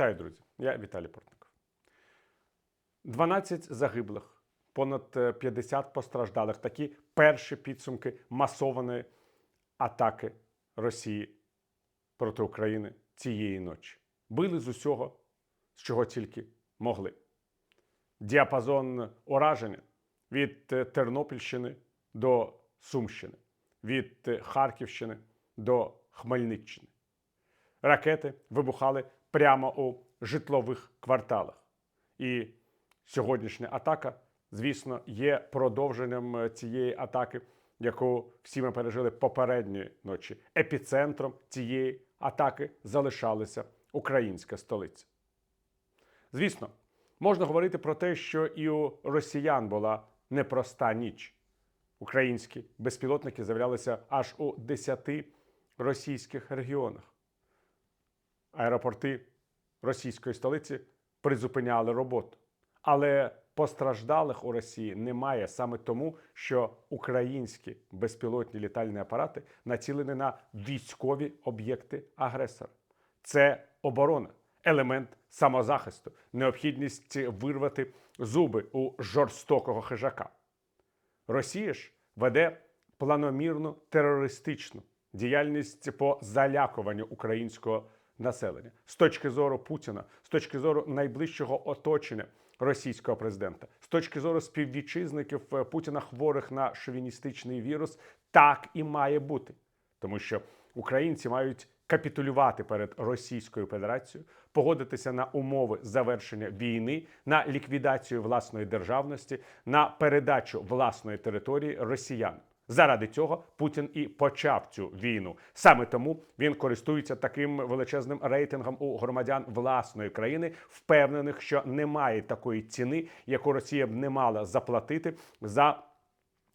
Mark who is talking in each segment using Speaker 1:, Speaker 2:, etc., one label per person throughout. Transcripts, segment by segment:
Speaker 1: Вітаю, друзі! Я Віталій Портников. 12 загиблих, понад е, 50 постраждалих. Такі перші підсумки масованої атаки Росії проти України цієї ночі. Били з усього, з чого тільки могли. Діапазон ураження від е, Тернопільщини до Сумщини, від е, Харківщини до Хмельниччини. Ракети вибухали прямо у житлових кварталах. І сьогоднішня атака, звісно, є продовженням е, цієї атаки, яку всі ми пережили попередньої ночі. Епіцентром цієї атаки залишалася українська столиця. Звісно, можна говорити про те, що і у росіян була непроста ніч. Українські безпілотники з'являлися аж у 10 російських регіонах. Аеропорти російської столиці призупиняли роботу. Але постраждалих у Росії немає саме тому, що українські безпілотні літальні апарати націлені на військові об'єкти агресора. Це оборона, елемент самозахисту, необхідність вирвати зуби у жорстокого хижака. Росія ж веде планомірну терористичну діяльність по залякуванню українського населення з точки зору Путіна, з точки зору найближчого оточення російського президента, з точки зору співвітчизників е, Путіна, хворих на шовіністичний вірус, так і має бути, тому що українці мають капітулювати перед Російською Федерацією, погодитися на умови завершення війни, на ліквідацію власної державності, на передачу власної території росіян. Заради цього Путін і почав цю війну. Саме тому він користується таким величезним рейтингом у громадян власної країни, впевнених, що немає такої ціни, яку Росія б не мала заплатити за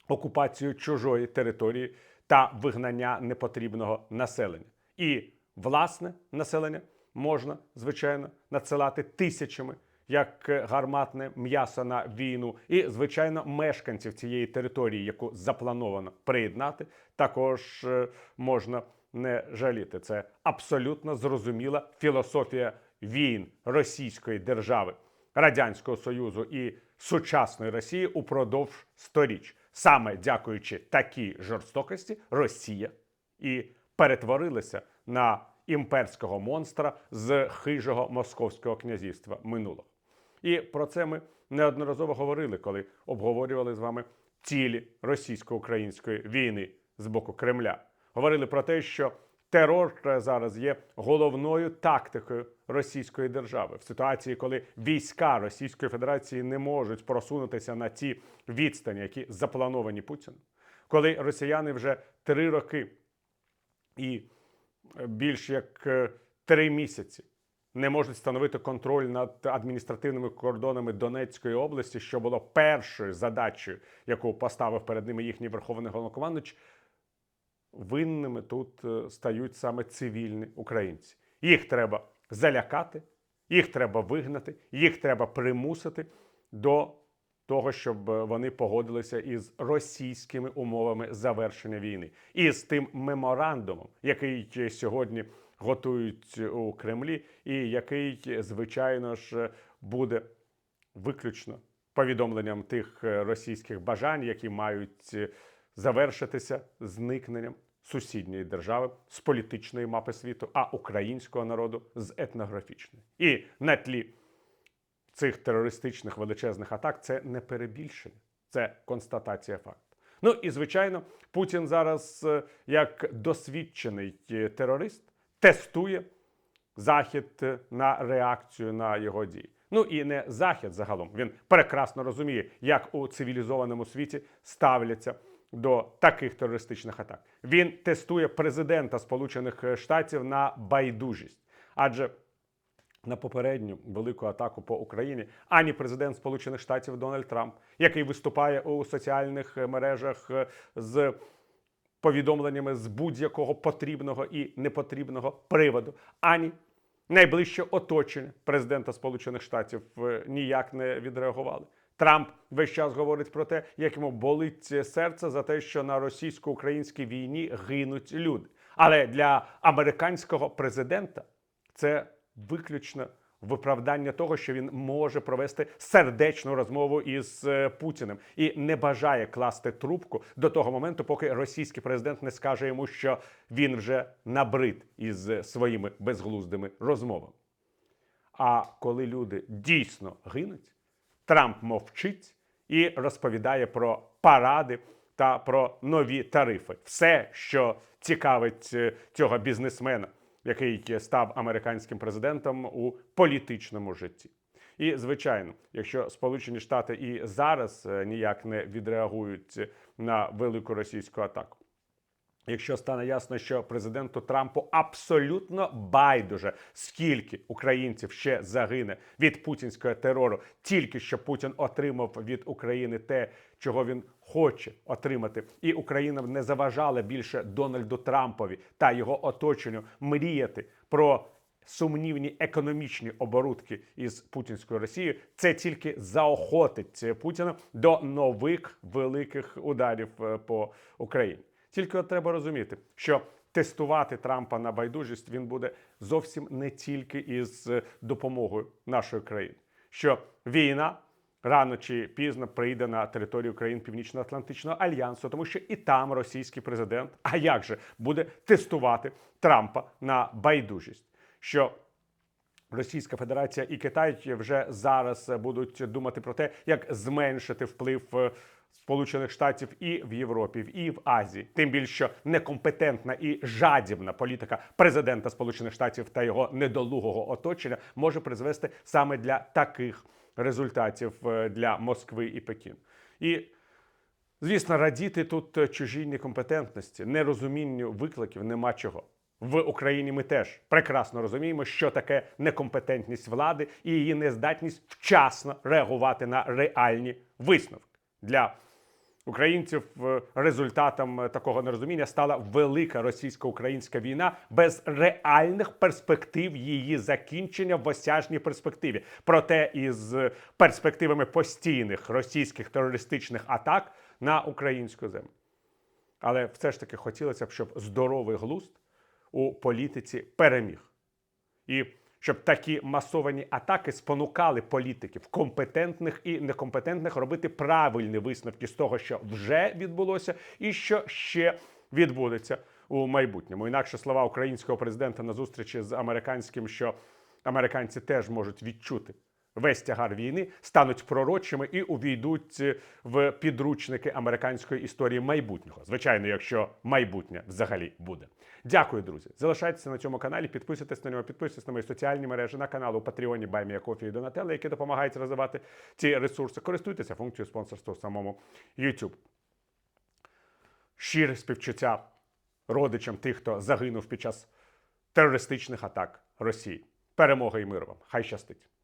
Speaker 1: окупацію чужої території та вигнання непотрібного населення. І власне населення можна звичайно надсилати тисячами. Як гарматне м'ясо на війну, і звичайно, мешканців цієї території, яку заплановано приєднати, також е, можна не жаліти. Це абсолютно зрозуміла філософія війн Російської держави, Радянського Союзу і сучасної Росії упродовж сторіч. Саме дякуючи такій жорстокості, Росія і перетворилася на імперського монстра з хижого московського князівства минулого. І про це ми неодноразово говорили, коли обговорювали з вами цілі російсько-української війни з боку Кремля. Говорили про те, що терор зараз є головною тактикою Російської держави в ситуації, коли війська Російської Федерації не можуть просунутися на ті відстані, які заплановані Путіним, коли росіяни вже три роки і більш як е, три місяці не можуть встановити контроль над адміністративними кордонами Донецької області, що було першою задачею, яку поставив перед ними їхній верховний головнокомандуючий, винними тут е, стають саме цивільні українці. Їх треба залякати, їх треба вигнати, їх треба примусити до того, щоб е, вони погодилися із російськими умовами завершення війни, і з тим меморандумом, який сьогодні готують у Кремлі, і який, звичайно ж, буде виключно повідомленням тих е, російських бажань, які мають е, завершитися зникненням сусідньої держави з політичної мапи світу, а українського народу з етнографічної. І на тлі цих терористичних величезних атак це не перебільшення, це констатація факту. Ну і звичайно, Путін зараз, е, як досвідчений терорист, тестує захід на реакцію на його дії. Ну і не захід загалом. Він прекрасно розуміє, як у цивілізованому світі ставляться до таких терористичних атак. Він тестує президента Сполучених Штатів на байдужість, адже на попередню велику атаку по Україні ані президент Сполучених Штатів Дональд Трамп, який виступає у соціальних мережах з повідомленнями з будь-якого потрібного і непотрібного приводу, ані найближче оточення президента Сполучених Штатів е, ніяк не відреагували. Трамп весь час говорить про те, як йому болить серце за те, що на російсько-українській війні гинуть люди. Але для американського президента це виключно виправдання того, що він може провести сердечну розмову із е, Путіним і не бажає класти трубку до того моменту, поки російський президент не скаже йому, що він вже набрид із е, своїми безглуздими розмовами. А коли люди дійсно гинуть, Трамп мовчить і розповідає про паради та про нові тарифи. Все, що цікавить е, цього бізнесмена, який став американським президентом у політичному житті. І звичайно, якщо Сполучені Штати і зараз е, ніяк не відреагують на велику російську атаку. Якщо стане ясно, що президенту Трампу абсолютно байдуже, скільки українців ще загине від путінського терору, тільки що Путін отримав від України те, чого він хоче отримати, і Україна не заважала більше Дональду Трампові та його оточенню мріяти про сумнівні економічні оборудки із путінською Росією, це тільки заохотить Путіна до нових великих ударів е, по Україні. Тільки от треба розуміти, що тестувати Трампа на байдужість він буде зовсім не тільки із е, допомогою нашої країни, що війна. Рано чи пізно прийде на територію країн Північно-Атлантичного альянсу, тому що і там російський президент, а як же буде тестувати Трампа на байдужість, що Російська Федерація і Китай вже зараз будуть думати про те, як зменшити вплив е, Сполучених Штатів і в Європі, і в Азії. Тим більше некомпетентна і жадібна політика президента Сполучених Штатів та його недолугого оточення може призвести саме для таких результатів е, для Москви і Пекін. І Звісно, радіти тут е, чужій некомпетентності, нерозумінню викликів нема чого. В Україні ми теж прекрасно розуміємо, що таке некомпетентність влади і її нездатність вчасно реагувати на реальні висновки. Для українців е, результатом е, такого нерозуміння стала велика російсько-українська війна без реальних перспектив її закінчення в осяжній перспективі. Проте із перспективами постійних російських терористичних атак на українську землю. Але все ж таки хотілося б, щоб здоровий глузд у політиці переміг. І щоб такі масовані атаки спонукали політиків, компетентних і некомпетентних, робити правильні висновки з того, що вже відбулося, і що ще відбудеться у майбутньому. Інакше слова українського президента на зустрічі з американським, що американці теж можуть відчути. Весь тягар війни стануть пророчими і увійдуть е, в підручники американської історії майбутнього. Звичайно, якщо майбутнє взагалі буде. Дякую, друзі. Залишайтеся на цьому каналі, підписуйтесь на нього, підписуйтесь на мої соціальні мережі на канал у Патреоні Баймія Кофі і Донателла, які допомагають розвивати ці ресурси. Користуйтеся функцією спонсорства у самому YouTube. Щире співчуття родичам тих, хто загинув під час терористичних атак Росії. Перемоги і миру вам! Хай щастить!